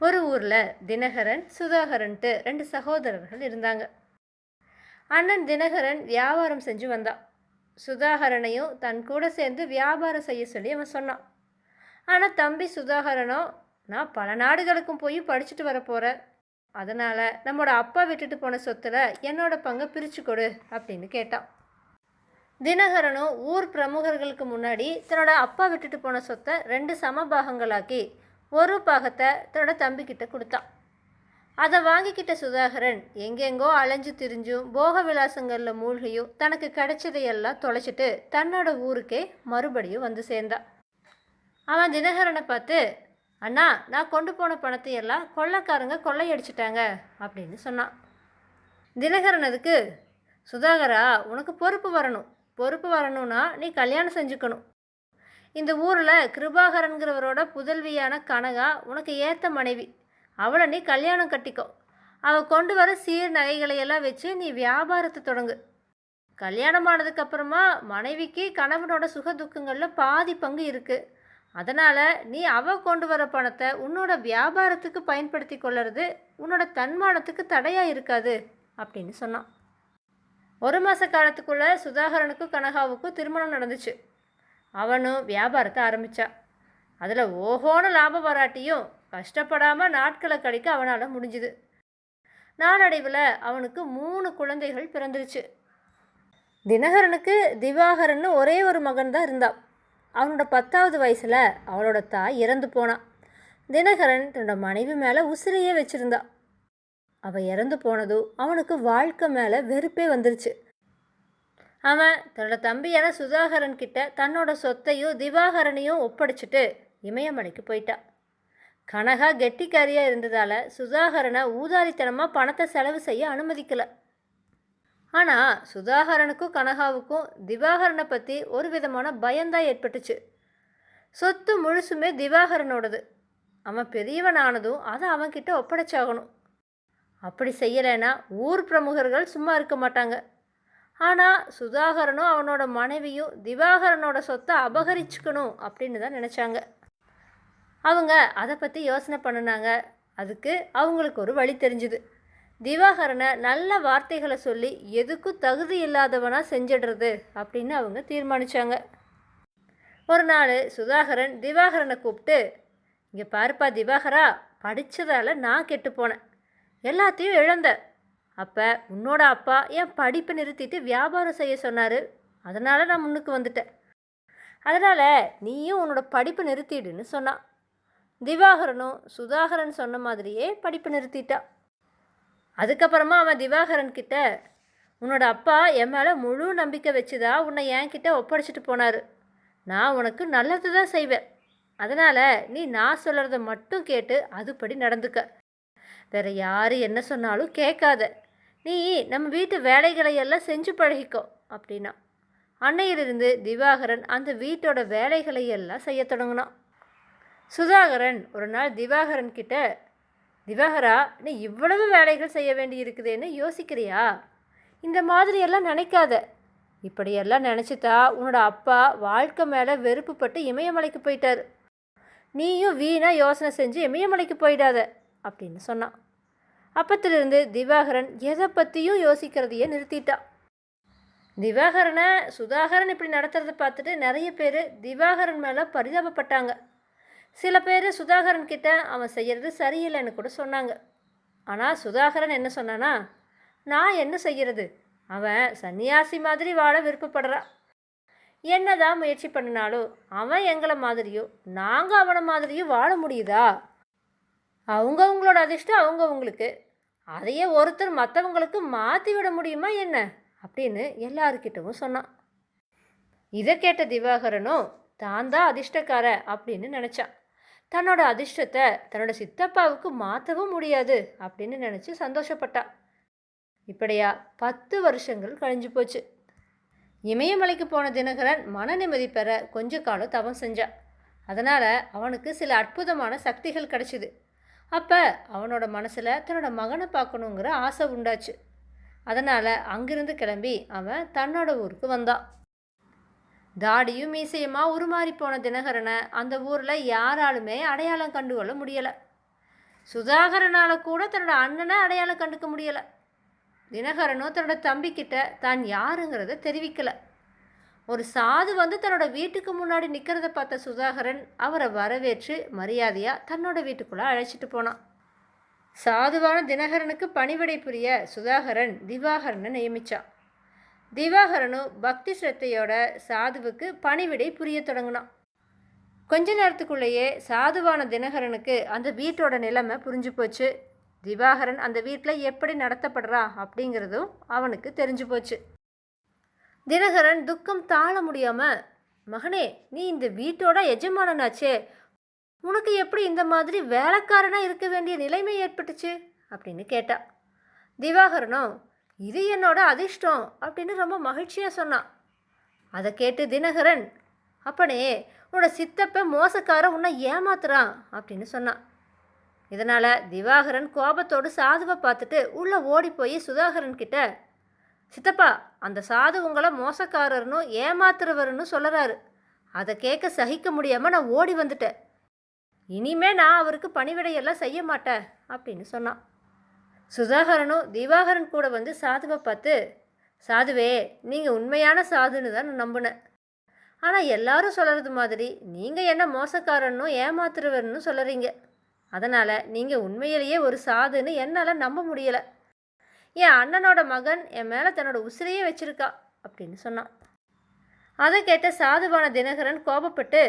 ஒரு ஊரில் தினகரன் சுதாகரன்ட்டு ரெண்டு சகோதரர்கள் இருந்தாங்க. அண்ணன் தினகரன் வியாபாரம் செஞ்சு வந்தான். சுதாகரனையும் தன் கூட சேர்ந்து வியாபாரம் செய்ய சொல்லி அவன் சொன்னான். ஆனால் தம்பி சுதாகரனோ நான் பல நாடுகளுக்கும் போய் படிச்சுட்டு வர போகிறேன் அதனால் நம்மளோட அப்பா விட்டுட்டு போன சொத்தில் என்னோட பங்கை பிரித்து கொடு அப்படின்னு கேட்டான். தினகரனும் ஊர் பிரமுகர்களுக்கு முன்னாடி தன்னோட அப்பா விட்டுட்டு போன சொத்தை ரெண்டு சமபாகங்களாக்கி ஒரு பாகத்தை தன்னோட தம்பிக்கிட்ட கொடுத்தான். அதை வாங்கிக்கிட்ட சுதாகரன் எங்கெங்கோ அலைஞ்சு திரிஞ்சும் போக விலாசங்களில் மூழ்கியும் தனக்கு கிடைச்சதையெல்லாம் தொலைச்சிட்டு தன்னோட ஊருக்கே மறுபடியும் வந்து சேர்ந்தான். அவன் தினகரனை பார்த்து அண்ணா நான் கொண்டு போன பணத்தை எல்லாம் கொள்ளைக்காரங்க கொள்ளையடிச்சிட்டாங்க அப்படின்னு சொன்னான். தினகரன் அதுக்கு சுதாகரா உனக்கு பொறுப்பு வரணும். பொறுப்பு வரணும்னா நீ கல்யாணம் செஞ்சுக்கணும். இந்த ஊரில் கிருபாகரன்கிறவரோட புதல்வியான கனகா உனக்கு ஏற்ற மனைவி. அவளை நீ கல்யாணம் கட்டிக்கோ. அவள் கொண்டு வர சீர் நகைகளை எல்லாம் வச்சு நீ வியாபாரத்தை தொடங்கு. கல்யாணம் ஆனதுக்கப்புறமா மனைவிக்கு கணவனோட சுக துக்கங்களில் பாதி பங்கு இருக்குது அதனால் நீ அவ கொண்டு வர பணத்தை உன்னோட வியாபாரத்துக்கு பயன்படுத்தி கொள்ளுறது உன்னோட தன்மானத்துக்கு தடையாக இருக்காது அப்படின்னு சொன்னான். ஒரு மாத காலத்துக்குள்ளே சுதாகரனுக்கும் கனகாவுக்கும் திருமணம் நடந்துச்சு. அவனும் வியாபாரத்தை ஆரம்பித்தான் அதில் ஓஹோன்னு லாபம் வராட்டியும் கஷ்டப்படாமல் நாட்களை கழிக்க அவனால் முடிஞ்சுது. நாளடைவில் அவனுக்கு மூணு குழந்தைகள் பிறந்துருச்சு. தினகரனுக்கு திவாகரன்னு ஒரே ஒரு மகன் தான் இருந்தான். அவனோட பத்தாவது வயசில் அவளோட தாய் இறந்து போனான் தினகரன் தன்னோட மனைவி மேலே உசிரையே வச்சுருந்தா. அவள் இறந்து போனதும் அவனுக்கு வாழ்க்கை மேலே வெறுப்பே வந்துருச்சு. அவன் தன்னோட தம்பியான சுதாகரன் கிட்ட தன்னோட சொத்தையும் திவாகரனையும் ஒப்படைச்சிட்டு இமயமலைக்கு போயிட்டான் கனகா கெட்டிக்காரியாக இருந்ததால் சுதாகரனை ஊதாரித்தனமாக பணத்தை செலவு செய்ய அனுமதிக்கலை. ஆனால் சுதாகரனுக்கும் கனகாவுக்கும் திவாகரனை பற்றி ஒரு விதமான பயந்தான் ஏற்பட்டுச்சு. சொத்து முழுசுமே திவாகரனோடது. அவன் பெரியவனானதும் அதை அவன்கிட்ட ஒப்படைச்சாகணும். அப்படி செய்யலைன்னா ஊர் பிரமுகர்கள் சும்மா இருக்க மாட்டாங்க. ஆனால் சுதாகரனும் அவனோட மனைவியும் திவாகரனோட சொத்தை அபகரிச்சுக்கணும் அப்படின்னு தான் நினச்சாங்க. அவங்க அதை பற்றி யோசனை பண்ணினாங்க. அதுக்கு அவங்களுக்கு ஒரு வழி தெரிஞ்சுது. திவாகரனை நல்ல வார்த்தைகளை சொல்லி எதுக்கும் தகுதி இல்லாதவனாக செஞ்சிடுறது அப்படின்னு அவங்க தீர்மானித்தாங்க ஒரு நாள் சுதாகரன் திவாகரனை கூப்பிட்டு இங்கே பாருப்பா திவாகரா படித்ததால் நான் கெட்டு போனேன். எல்லாத்தையும் இழந்தேன். அப்போ உன்னோட அப்பா என் படிப்பை நிறுத்திட்டு வியாபாரம் செய்ய சொன்னார். அதனால் நான் முன்னுக்கு வந்துட்டேன். அதனால் நீயும் உன்னோட படிப்பை நிறுத்திடுன்னு சொன்னான். திவாகரனும் சுதாகரன் சொன்ன மாதிரியே படிப்பை நிறுத்திட்டான் அதுக்கப்புறமா அவன் திவாகரன் கிட்ட உன்னோட அப்பா என் மேலே முழு நம்பிக்கை வச்சுதா உன்னை என்கிட்ட ஒப்படைச்சிட்டு போனார். நான் உனக்கு நல்லது தான் செய்வேன். அதனால் நீ நான் சொல்கிறத மட்டும் கேட்டு அதுபடி நடந்துக்க. வேற யார் என்ன சொன்னாலும் கேட்காத. நீ நம்ம வீட்டு வேலைகளை எல்லாம் செஞ்சு பழகிக்கோ அப்படின்னா. அன்னையிலிருந்து திவாகரன் அந்த வீட்டோட வேலைகளை எல்லாம் செய்ய தொடங்கினான். சுதாகரன் ஒரு நாள் திவாகரன் கிட்ட திவாகரா நீ இவ்வளவு வேலைகள் செய்ய வேண்டி இருக்குதுன்னு யோசிக்கிறியா? இந்த மாதிரியெல்லாம் நினைக்காத. இப்படியெல்லாம் நினச்சித்தா உன்னோட அப்பா வாழ்க்கை மேலே வெறுப்புப்பட்டு இமயமலைக்கு போயிட்டாரு. நீயும் வீணாக யோசனை செஞ்சு இமயமலைக்கு போயிடாத அப்படின்னு சொன்னான். அப்பத்திலிருந்து திவாகரன் எதை பற்றியும் யோசிக்கிறதையே நிறுத்திட்டான் திவாகரனை சுதாகரன் இப்படி நடத்துறதை பார்த்துட்டு நிறைய பேர் திவாகரன் மேலே பரிதாபப்பட்டாங்க. சில பேர் சுதாகரன் கிட்ட அவன் செய்கிறது சரியில்லைன்னு கூட சொன்னாங்க. ஆனால் சுதாகரன் என்ன சொன்னானா நான் என்ன செய்கிறது அவன் சன்னியாசி மாதிரி வாழ விருப்பப்படுறான் என்னதான் முயற்சி பண்ணினாலும் அவன் எங்களை மாதிரியோ நாங்கள் அவனை மாதிரியோ வாழ முடியுதா? அவங்கவுங்களோட அதிர்ஷ்டம் அவங்கவுங்களுக்கு. அதையே ஒருத்தர் மற்றவங்களுக்கு மாற்றி விட முடியுமா என்ன? அப்படின்னு எல்லாருக்கிட்டவும் சொன்னான். இதை கேட்ட திவாகரனும் தான் தான் அதிர்ஷ்டக்கார அப்படின்னு நினச்சான். தன்னோட அதிர்ஷ்டத்தை தன்னோட சித்தப்பாவுக்கு மாற்றவும் முடியாது அப்படின்னு நினச்சி சந்தோஷப்பட்டான். இப்படியா பத்து வருஷங்கள் கழிஞ்சு போச்சு. இமயமலைக்கு போன தினகரன் மன நிம்மதி பெற கொஞ்ச காலம் தவம் செஞ்சான். அதனால் அவனுக்கு சில அற்புதமான சக்திகள் கிடைச்சிது. அப்போ அவனோட மனசில் தன்னோட மகனை பார்க்கணுங்கிற ஆசை உண்டாச்சு. அதனால் அங்கிருந்து கிளம்பி அவன் தன்னோட ஊருக்கு வந்தான். தாடியும் மீசையுமா உருமாறி போன தினகரனை அந்த ஊரில் யாராலுமே அடையாளம் கண்டுகொள்ள முடியலை. சுதாகரனால் கூட தன்னோட அண்ணனை அடையாளம் கண்டுக்க முடியலை. தினகரனும் தன்னோட தம்பிக்கிட்ட தான் யாருங்கிறத தெரிவிக்கலை. ஒரு சாது வந்து தன்னோட வீட்டுக்கு முன்னாடி நிற்கிறத பார்த்த சுதாகரன் அவரை வரவேற்று மரியாதையாக தன்னோட வீட்டுக்குள்ளே அழைச்சிட்டு போனான். சாதுவான தினகரனுக்கு பணிவிடை புரிய சுதாகரன் திவாகரனை நியமிச்சான். திவாகரனும் பக்தி ஸ்ரத்தையோட சாதுவுக்கு பணிவிடை புரிய தொடங்கினான். கொஞ்ச நேரத்துக்குள்ளேயே சாதுவான தினகரனுக்கு அந்த வீட்டோட நிலைமை புரிஞ்சு போச்சு. திவாகரன் அந்த வீட்டில் எப்படி நடத்தப்படுறா அப்படிங்கிறதும் அவனுக்கு தெரிஞ்சு போச்சு. தினகரன் துக்கம் தாழ முடியாம மகனே நீ இந்த வீட்டோட எஜமானனாச்சே. உனக்கு எப்படி இந்த மாதிரி வேலைக்காரனாக இருக்க வேண்டிய நிலைமை ஏற்பட்டுச்சு? அப்படின்னு கேட்டா. திவாகரனும் இது என்னோட அதிர்ஷ்டம் அப்படின்னு ரொம்ப மகிழ்ச்சியாக சொன்னான் அதை கேட்டு தினகரன் அப்பனே உன்னோட சித்தப்ப மோசக்கார உன்னை ஏமாத்துறான் அப்படின்னு சொன்னான் இதனால் திவாகரன் கோபத்தோடு சாதுவை பார்த்துட்டு உள்ளே ஓடி போய் சுதாகரன் கிட்ட சித்தப்பா அந்த சாது உங்களை மோசக்காரர்னு ஏமாத்துறவர்னு சொல்கிறாரு அதை கேட்க சகிக்க முடியாமல் நான் ஓடி வந்துட்டேன். இனிமே நான் அவருக்கு பணிவிடையெல்லாம் செய்ய மாட்டேன் அப்படின்னு சொன்னான். சுதாகரனும் திவாகரன் கூட வந்து சாதுவை பார்த்து சாதுவே நீங்கள் உண்மையான சாதுன்னு தான் நான் நம்பினேன். ஆனால் எல்லாரும் சொல்கிறது மாதிரி நீங்கள் என்ன மோசக்காரன்னு ஏமாத்துறவர்னு சொல்லுறீங்க. அதனால் நீங்கள் உண்மையிலேயே ஒரு சாதுன்னு என்னால் நம்ப முடியலை. என் அண்ணனோட மகன் என் மேலே தன்னோட உசிரையே வச்சிருக்கா அப்படின்னு சொன்னான். அதை கேட்ட சாதுவான தினகரன் கோபப்பட்டு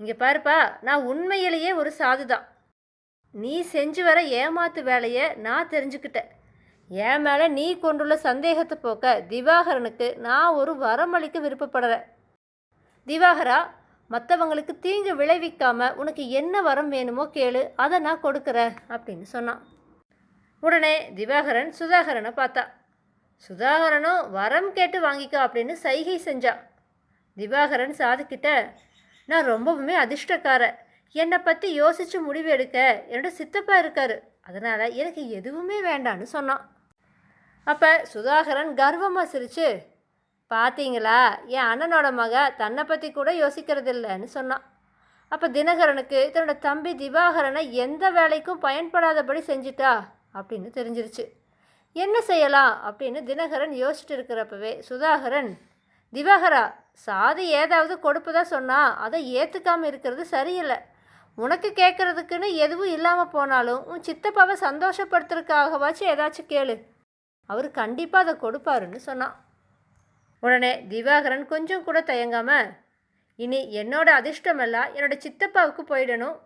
இங்கே பாருப்பா நான் உண்மையிலேயே ஒரு சாது தான் நீ செஞ்சு வர ஏமாத்து வேலையை நான் தெரிஞ்சுக்கிட்டேன். என் மேலே நீ கொண்டுள்ள சந்தேகத்தை போக்க திவாகரனுக்கு நான் ஒரு வரமளிக்க விருப்பப்படுறேன். திவாகரா மற்றவங்களுக்கு தீங்கு விளைவிக்காம உனக்கு என்ன வரம் வேணுமோ கேளு அதை நான் கொடுக்குறேன் அப்படின்னு சொன்னான். உடனே திவாகரன் சுதாகரனை பார்த்தா. சுதாகரனும் வரம் கேட்டு வாங்கிக்கோ அப்படின்னு சைகை செஞ்சான் திவாகரன் சாதுக்கிட்ட நான் ரொம்பவுமே அதிர்ஷ்டக்காரன் என்னை பற்றி யோசித்து முடிவு எடுக்க என்னோட சித்தப்பா இருக்காரு. அதனால் எனக்கு எதுவுமே வேண்டான்னு சொன்னான் அப்போ சுதாகரன் கர்வமாக சிரித்து பார்த்தீங்களா என் அண்ணனோட மக தன்னை பற்றி கூட யோசிக்கிறது இல்லைன்னு சொன்னான் அப்போ தினகரனுக்கு தன்னோட தம்பி திவாகரனை எந்த வேலைக்கும் பயன்படாதபடி செஞ்சிட்டா? அப்படின்னு தெரிஞ்சிருச்சு. என்ன செய்யலாம்? அப்படின்னு தினகரன் யோசிச்சுட்டு இருக்கிறப்பவே சுதாகரன் திவாகரா சாதி ஏதாவது கொடுப்பதா சொன்னால் அதை ஏற்றுக்காமல் இருக்கிறது சரியில்லை. உனக்கு கேட்குறதுக்குன்னு எதுவும் இல்லாமல் போனாலும் உன் சித்தப்பாவை சந்தோஷப்படுத்துறதுக்காகவாச்சும் ஏதாச்சும் கேளு. அவர் கண்டிப்பாக அதை கொடுப்பாருன்னு சொன்னான் உடனே திவாகரன் கொஞ்சம் கூட தயங்காமல் இனி என்னோட அதிர்ஷ்டமெல்லாம் என்னோட சித்தப்பாவுக்கு போயிடணும்.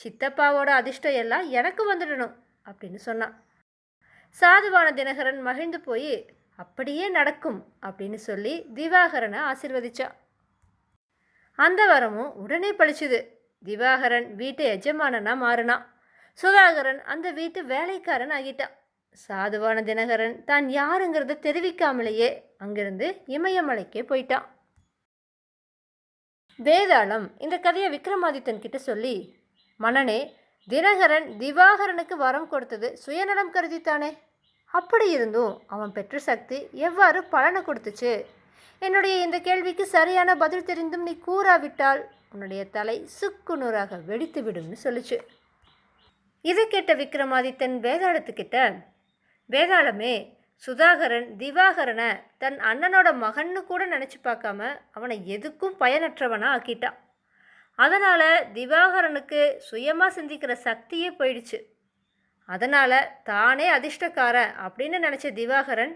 சித்தப்பாவோட அதிர்ஷ்டம் எல்லாம் எனக்கு வந்துடணும். அப்படின்னு சொன்னான். சாதுவான தினகரன் மகிழ்ந்து போய் அப்படியே நடக்கும் அப்படின்னு சொல்லி திவாகரனை ஆசிர்வதிச்சான். அந்த வரமும் உடனே பழிச்சுது. திவாகரன் வீட்டு எஜமானனா மாறினான். சுதாகரன் அந்த வீட்டு வேலைக்காரன் ஆகிட்டான். சாதுவான தினகரன் தான் யாருங்கிறத தெரிவிக்காமலேயே அங்கிருந்து இமயமலைக்கே போயிட்டான். வேதாளம் இந்த கதையை விக்ரமாதித்தன் கிட்ட சொல்லி மன்னனே தினகரன் திவாகரனுக்கு வரம் கொடுத்தது சுயநலம் கருதித்தானே? அப்படி இருந்தும் அவன் பெற்ற சக்தி எவ்வாறு பலனை கொடுத்துச்சு? என்னுடைய இந்த கேள்விக்கு சரியான பதில் தெரிந்தும் நீ கூறாவிட்டால் உன்னுடைய தலை சுக்குநூறாக வெடித்து விடும்னு சொல்லுச்சு. இதை கேட்ட விக்ரமாதித்தன் வேதாளத்துக்கிட்ட வேதாளமே சுதாகரன் திவாகரனை தன் அண்ணனோட மகன்னு கூட நினச்சி பார்க்காம அவனை எதுக்கும் பயனற்றவனாக ஆக்கிட்டான். அதனால் திவாகரனுக்கு சுயமாக சிந்திக்கிற சக்தியே போயிடுச்சு. அதனால் தானே அதிர்ஷ்டக்காரன் அப்படின்னு நினச்ச திவாகரன்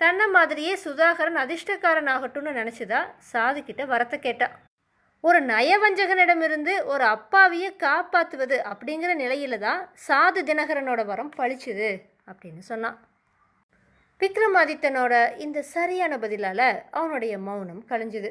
தன்னை மாதிரியே சுதாகரன் அதிர்ஷ்டக்காரன் ஆகட்டும்னு நினச்சிதா சாதுக்கிட்ட வரத்தை கேட்டான் ஒரு நயவஞ்சகனிடமிருந்து ஒரு அப்பாவியை காப்பாற்றுவது அப்படிங்கிற நிலையில தான் சாது தினகரனோட வரம் பழிச்சுது அப்படின்னு சொன்னான். விக்ரமாதித்தனோட இந்த சரியான பதிலால் அவனுடைய மௌனம் கழிஞ்சுது.